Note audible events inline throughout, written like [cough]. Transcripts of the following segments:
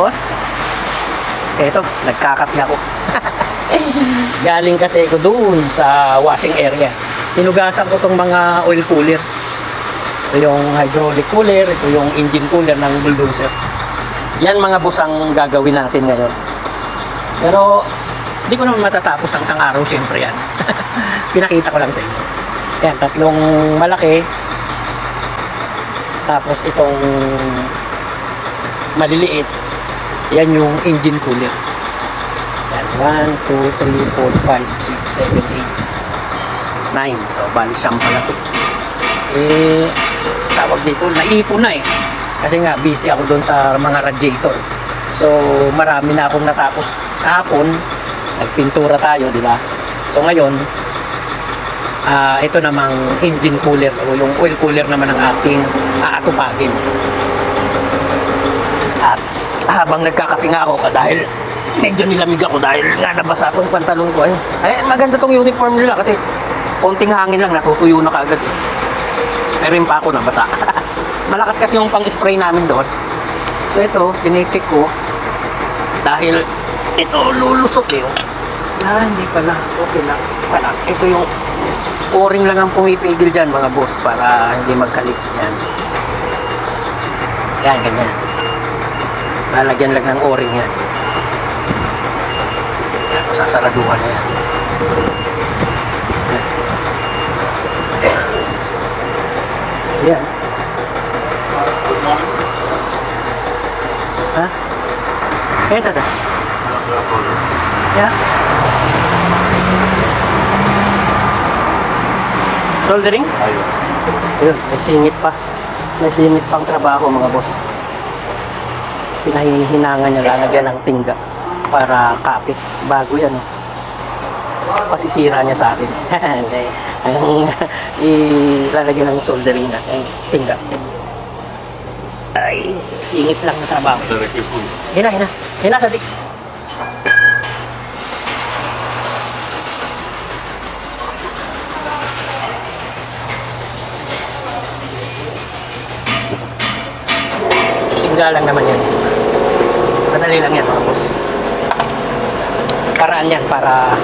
Boss, eto, nagkakapi ako. [laughs] Galing kasi ako doon sa washing area. Tinugasan ko tong mga oil cooler. Ito yung hydraulic cooler, ito yung engine cooler ng bulldozer. Yan mga boss ang gagawin natin ngayon. Pero, hindi ko naman matatapos ang isang araw, siyempre yan. [laughs] Pinakita ko lang sa inyo. Yan, tatlong malaki. Tapos itong maliliit. Yan yung engine cooler. Yan, 1, 2, 3, 4, 5, 6, 7, 8, 9. So, bali siyam pala to. Eh, tawag dito, naipon na eh. Kasi nga, busy ako doon sa mga radiator. So, marami na akong natapos kahapon. Nagpintura tayo, di ba? So, ngayon, ah ito namang engine cooler o yung oil cooler naman ang aking aatupagin. Habang nagkakape nga ako dahil medyo nilamig ako dahil nga nabasa tong pantalon ko eh. Ay, maganda tong uniform nila kasi konting hangin lang natutuyo na kaagad eh. Meron pa ako nabasa. [laughs] Malakas kasi yung pang-spray namin doon. So ito, chinecheck ko dahil ito lulusot eh. Ah, hindi pala. Okay lang. Wala. Ito yung o-ring lang ang pumipigil dyan mga boss para hindi magkalik yan. Yan, ganyan. Lalagyan lang ng o-ring yan. Sasaraduhan na yan. Yan. Ha? Kaya sa Yeah. Soldering? Ayun, may singit pa. May singit pang trabaho mga boss. Pinahihinangan niya lalagyan ng tingga para kapit. Bago yan. Oh. Pasisira niya sa akin. [laughs] Ang [laughs] ilalagyan ng soldering na ng tingga. Ay, singit lang na trabaho. Hina, hina. Hina, sadik. Tingga lang naman yan. Madali lang yan mga boss. Paraan yan para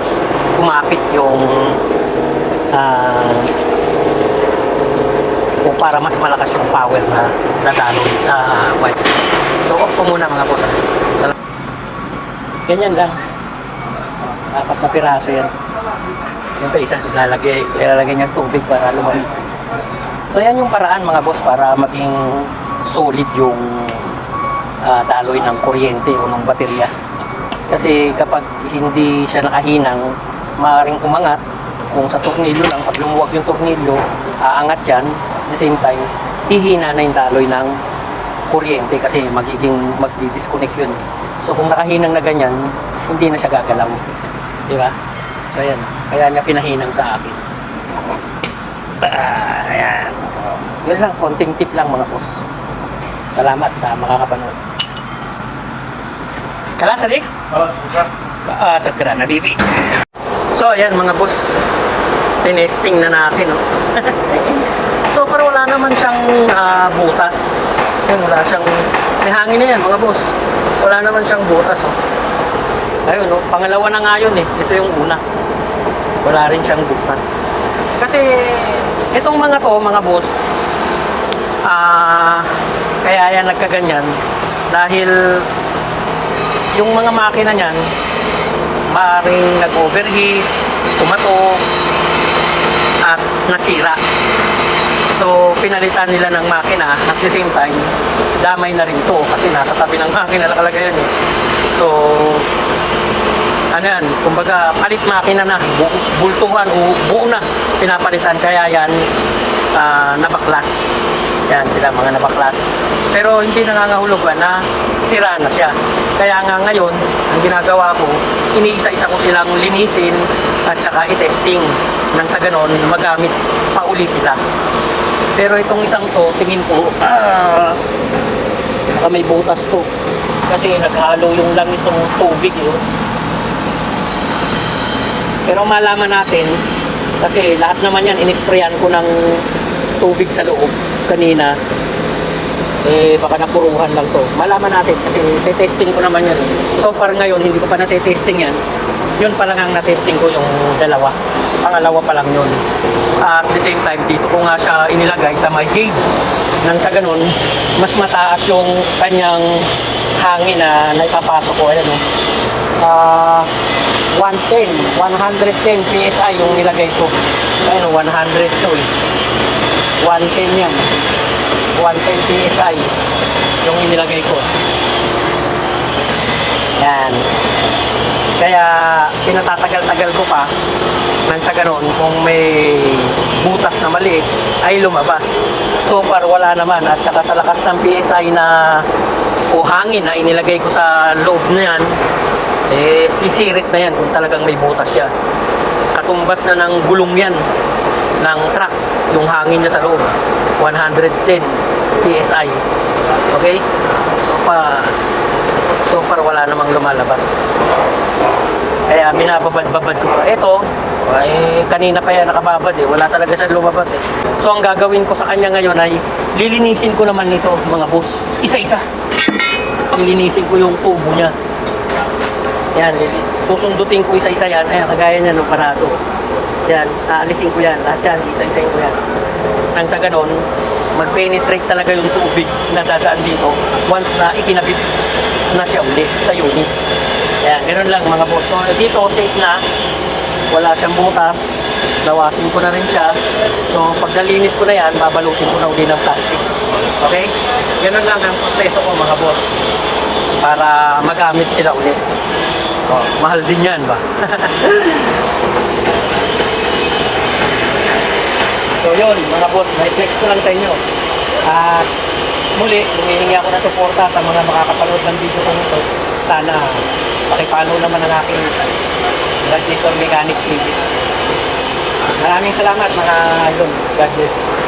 kumapit yung ah o para mas malakas yung power na dadaloy sa wire. So off ko muna mga boss. Ganyan lang. Apat na piraso yan. Yung pa isa, ilalagay, ilalagay niya sa tubig para lumamig. So yan yung paraan mga boss para maging solid yung ah, daloy ng kuryente o ng baterya. Kasi kapag hindi siya nakahinang, maaaring umangat. Kung sa tornilyo lang, pag lumuwag yung tornilyo, aangat yan. At the same time, hihina na yung daloy ng kuryente kasi magiging magdi-disconnect yun. So kung nakahinang na ganyan, hindi na siya gagalaw. Di ba? So ayan, kaya niya pinahinang sa akin. Ah, ayan. So, yun lang, konting tip lang mga boss. Salamat sa makakapanood. Kala, Sadik? Ah, sa na bibi. So, ayan mga boss. Tinesting na natin, no? [laughs] so, pero wala naman siyang ah, butas. Yan, wala siyang... May hangin na yan, mga boss. Wala naman siyang butas, oh. Ayun, no? Pangalawa na nga yun, eh. Ito yung una. Wala rin siyang butas. Kasi, itong mga to, mga boss, ah, kaya yan nagkaganyan dahil yung mga makina niyan maaaring nag-overheat, kumato, at nasira. So, pinalitan nila ng makina at the same time, damay na rin to kasi nasa tabi ng makina nakalagay yan eh. So, ano yan, kumbaga palit makina na, bu- bultuhan o buo na pinapalitan kaya yan ah, nabaklas. Yan sila mga nabaklas. Pero hindi nangangahulugan na sira na siya. Kaya nga ngayon, ang ginagawa ko, iniisa-isa ko silang linisin at saka i-testing nang sa ganon magamit pa uli sila. Pero itong isang to, tingin ko, ah, may butas to. Kasi naghalo yung langis ng tubig yun. Pero malaman natin, kasi lahat naman yan, inisprayan ko ng tubig sa loob kanina. eh baka napuruhan lang to. Malaman natin kasi testing ko naman yan. So far ngayon, hindi ko pa natitesting yan. Yun pa lang ang natesting ko yung dalawa. Pangalawa pa lang yun. At the same time, dito ko nga siya inilagay sa my gauge. Nang sa ganun, mas mataas yung kanyang hangin na naipapasok ko. Ayan o. Ah, 110, 110 PSI yung nilagay ko. Ayun, 100 to eh. 110 yan. 110 PSI yung inilagay ko. Yan. Kaya pinatatagal-tagal ko pa nang sa ganun kung may butas na maliit ay lumabas. So far wala naman at saka sa lakas ng PSI na o hangin na inilagay ko sa loob na yan eh sisirit na yan kung talagang may butas siya. Katumbas na ng gulong yan ng truck yung hangin niya sa loob 110 PSI okay? So pa so far wala namang lumalabas. Kaya binababad-babad ko. Pa ito ay kanina pa yan nakababad eh. Wala talaga siya lumabas eh. So ang gagawin ko sa kanya ngayon ay lilinisin ko naman nito mga boss. Isa-isa. Lilinisin ko yung tubo niya. Yan, susundutin ko isa-isa yan. Ayan, kagaya niya ng parado. Yan, aalisin ko yan. Lahat yan, isa-isahin ko yan. Nang sa ganon, mag-penetrate talaga yung tubig na dadaan dito once na ikinabit na siya uli sa unit. Yan, ganun lang mga boss. So, dito, safe na. Wala siyang butas. Nawasin ko na rin siya. So, pag nalinis ko na yan, babalutin ko na uli ng plastic. Okay? Ganun lang ang proseso ko mga boss. Para magamit sila ulit. Oh, mahal din yan ba? [laughs] so yun, mga boss, may flex ko lang sa inyo. At muli, humihingi ako ng suporta sa mga makakapanood ng video ko nito. Sana pakipollow naman ang aking Gladiator Mechanic TV. Maraming salamat mga idol. God bless.